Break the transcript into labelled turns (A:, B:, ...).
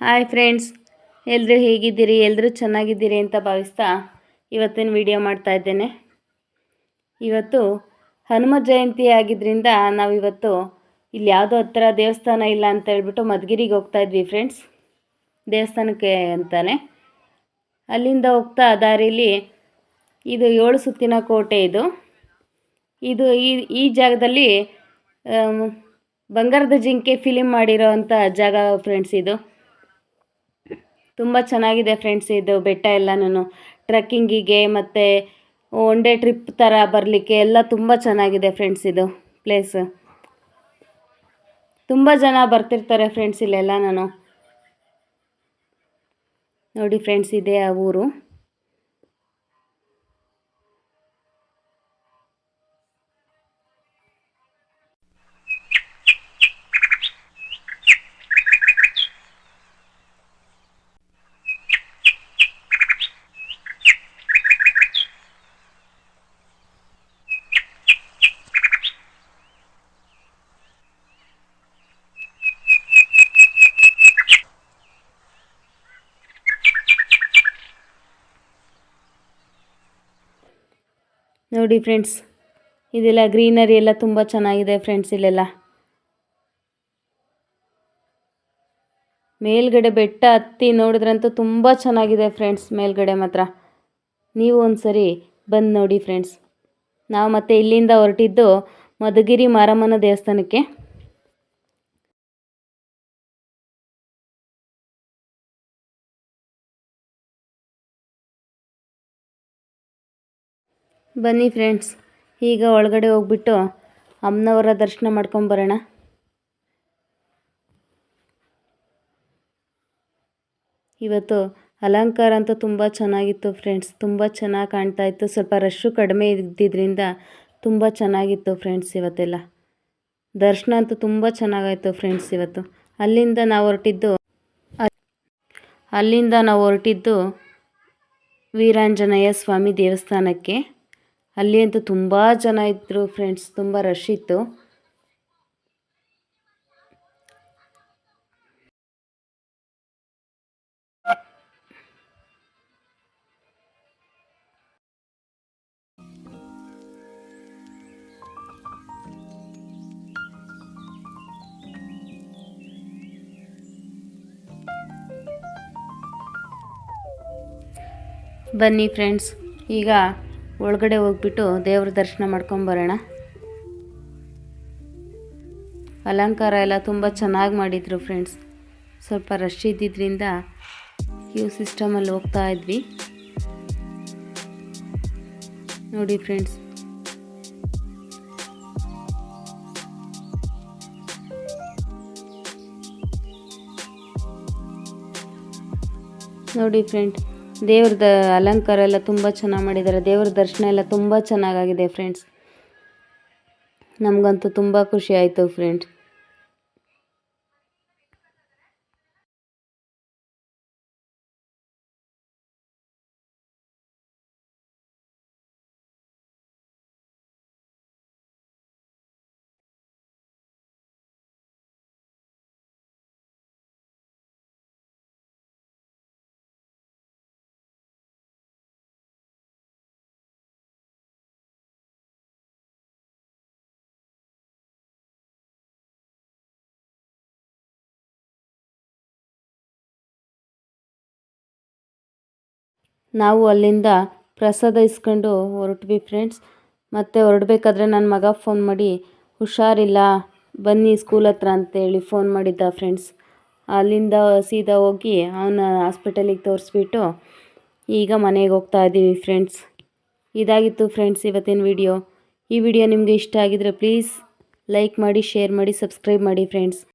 A: Hi friends ಎಲ್ಲರೂ ಹೇಗಿದ್ದೀರಿ? ಎಲ್ಲರೂ ಚೆನ್ನಾಗಿದ್ದೀರಿ ಅಂತ ಭಾವಿಸ್ತಾ ಇವತ್ತಿನ ವಿಡಿಯೋ ಮಾಡ್ತಾ ಇದ್ದೇನೆ. ಇವತ್ತು ಹನುಮ ಜಯಂತಿ ಆಗಿದ್ದರಿಂದ ನಾವಿವತ್ತು ಇಲ್ಲಿ ಯಾವುದೋ ಹತ್ತಿರ ದೇವಸ್ಥಾನ ಇಲ್ಲ ಅಂತ ಹೇಳ್ಬಿಟ್ಟು ಮಧುಗಿರಿಗೆ ಹೋಗ್ತಾ ಇದ್ವಿ ಫ್ರೆಂಡ್ಸ್. ದೇವಸ್ಥಾನಕ್ಕೆ ಅಂತಾನೆ. ಅಲ್ಲಿಂದ ಹೋಗ್ತಾ ದಾರಿಲಿ ಇದು ಏಳು ಸುತ್ತಿನ ಕೋಟೆ ಇದು. ಇದು ಈ ಈ ಜಾಗದಲ್ಲಿ ಬಂಗಾರದ ಜಿಂಕೆ ಫಿಲಿಮ್ ಮಾಡಿರೋ ಅಂಥ ಜಾಗ ಫ್ರೆಂಡ್ಸ್ ಇದು. ತುಂಬ ಚೆನ್ನಾಗಿದೆ ಫ್ರೆಂಡ್ಸ್ ಇದು ಬೆಟ್ಟ ಎಲ್ಲ ನಾನು. ಟ್ರಕ್ಕಿಂಗಿಗೆ ಮತ್ತು ಒನ್ ಡೇ ಟ್ರಿಪ್ ಥರ ಬರಲಿಕ್ಕೆ ಎಲ್ಲ ತುಂಬ ಚೆನ್ನಾಗಿದೆ ಫ್ರೆಂಡ್ಸ್ ಇದು ಪ್ಲೇಸ್ ತುಂಬ ಜನ ಬರ್ತಿರ್ತಾರೆ ಫ್ರೆಂಡ್ಸ್ ಇಲ್ಲೆಲ್ಲ ನಾನು. ನೋಡಿ ಫ್ರೆಂಡ್ಸ್ ಇದೆ ಆ ಊರು. ನೋಡಿ ಫ್ರೆಂಡ್ಸ್, ಇದೆಲ್ಲ ಗ್ರೀನರಿ ಎಲ್ಲ ತುಂಬ ಚೆನ್ನಾಗಿದೆ ಫ್ರೆಂಡ್ಸ್ ಇಲ್ಲೆಲ್ಲ. ಮೇಲ್ಗಡೆ ಬೆಟ್ಟ ಹತ್ತಿ ನೋಡಿದ್ರಂತೂ ತುಂಬ ಚೆನ್ನಾಗಿದೆ ಫ್ರೆಂಡ್ಸ್ ಮೇಲ್ಗಡೆ ಮಾತ್ರ. ನೀವು ಒಂದು ಸರಿ ಬಂದು ನೋಡಿ ಫ್ರೆಂಡ್ಸ್. ನಾವು ಮತ್ತೆ ಇಲ್ಲಿಂದ ಹೊರಟಿದ್ದು ಮಧುಗಿರಿ ಮಾರಮ್ಮನ ದೇವಸ್ಥಾನಕ್ಕೆ. ಬನ್ನಿ ಫ್ರೆಂಡ್ಸ್, ಈಗ ಒಳಗಡೆ ಹೋಗ್ಬಿಟ್ಟು ಅಮ್ಮನವರ ದರ್ಶನ ಮಾಡ್ಕೊಂಬರೋಣ ಇವತ್ತು ಅಲಂಕಾರ ಅಂತೂ ತುಂಬ ಚೆನ್ನಾಗಿತ್ತು ಫ್ರೆಂಡ್ಸ್, ತುಂಬ ಚೆನ್ನಾಗಿ ಕಾಣ್ತಾ ಇತ್ತು. ಸ್ವಲ್ಪ ರಶ್ಶು ಕಡಿಮೆ ಇದ್ದಿದ್ದರಿಂದ ತುಂಬ ಚೆನ್ನಾಗಿತ್ತು ಫ್ರೆಂಡ್ಸ್ ಇವತ್ತೆಲ್ಲ. ದರ್ಶನ ಅಂತೂ ತುಂಬ ಚೆನ್ನಾಗಾಯಿತು ಫ್ರೆಂಡ್ಸ್ ಇವತ್ತು. ಅಲ್ಲಿಂದ ನಾವು ಹೊರಟಿದ್ದು ಅಲ್ಲಿಂದ ನಾವು ಹೊರಟಿದ್ದು ವೀರಾಂಜನೇಯ ಸ್ವಾಮಿ ದೇವಸ್ಥಾನಕ್ಕೆ. ಅಲ್ಲಿ ಅಂತೂ ತುಂಬ ಜನ ಇದ್ದರು ಫ್ರೆಂಡ್ಸ್ ತುಂಬ ರಶ್ ಇತ್ತು. ಬನ್ನಿ ಫ್ರೆಂಡ್ಸ್ ಈಗ ಒಳಗಡೆ ಹೋಗ್ಬಿಟ್ಟು ದೇವ್ರ ದರ್ಶನ ಮಾಡ್ಕೊಂಬರೋಣ ಅಲಂಕಾರ ಎಲ್ಲ ತುಂಬ ಚೆನ್ನಾಗಿ ಮಾಡಿದರು ಫ್ರೆಂಡ್ಸ್ ಸ್ವಲ್ಪ ರಶ್ ಇದ್ದಿದ್ದರಿಂದ ಕ್ಯೂ ಸಿಸ್ಟಮಲ್ಲಿ ಹೋಗ್ತಾ ಇದ್ವಿ. ನೋಡಿ ಫ್ರೆಂಡ್ಸ್ ನೋಡಿ ಫ್ರೆಂಡ್ ದೇವ್ರದ ಅಲಂಕಾರ ಎಲ್ಲ ತುಂಬ ಚೆನ್ನಾಗಿ ಮಾಡಿದ್ದಾರೆ ದೇವ್ರ ದರ್ಶನ ಎಲ್ಲ ತುಂಬ ಚೆನ್ನಾಗಾಗಿದೆ ಫ್ರೆಂಡ್ಸ್ ನಮಗಂತೂ ತುಂಬ ಖುಷಿ ಆಯಿತು ಫ್ರೆಂಡ್ ನಾವು ಅಲ್ಲಿಂದ ಪ್ರಸಾದ ಇಸ್ಕೊಂಡು ಹೊರಟ್ವಿ ಫ್ರೆಂಡ್ಸ್ ಮತ್ತು ಹೊರಡ್ಬೇಕಾದ್ರೆ ನನ್ನ ಮಗ ಫೋನ್ ಮಾಡಿ, ಹುಷಾರಿಲ್ಲ, ಬನ್ನಿ ಸ್ಕೂಲ್ ಹತ್ರ ಅಂತೇಳಿ ಫೋನ್ ಮಾಡಿದ್ದ ಫ್ರೆಂಡ್ಸ್ ಅಲ್ಲಿಂದ ಸೀದಾ ಹೋಗಿ ಅವನ ಹಾಸ್ಪಿಟಲಿಗೆ ತೋರಿಸ್ಬಿಟ್ಟು ಈಗ ಮನೆಗೆ ಹೋಗ್ತಾ ಇದ್ದೀವಿ ಫ್ರೆಂಡ್ಸ್ ಇದಾಗಿತ್ತು ಫ್ರೆಂಡ್ಸ್ ಇವತ್ತಿನ ವಿಡಿಯೋ ಈ ವಿಡಿಯೋ ನಿಮಗೆ ಇಷ್ಟ ಆಗಿದರೆ ಪ್ಲೀಸ್ ಲೈಕ್ ಮಾಡಿ ಶೇರ್ ಮಾಡಿ ಸಬ್ಸ್ಕ್ರೈಬ್ ಮಾಡಿ ಫ್ರೆಂಡ್ಸ್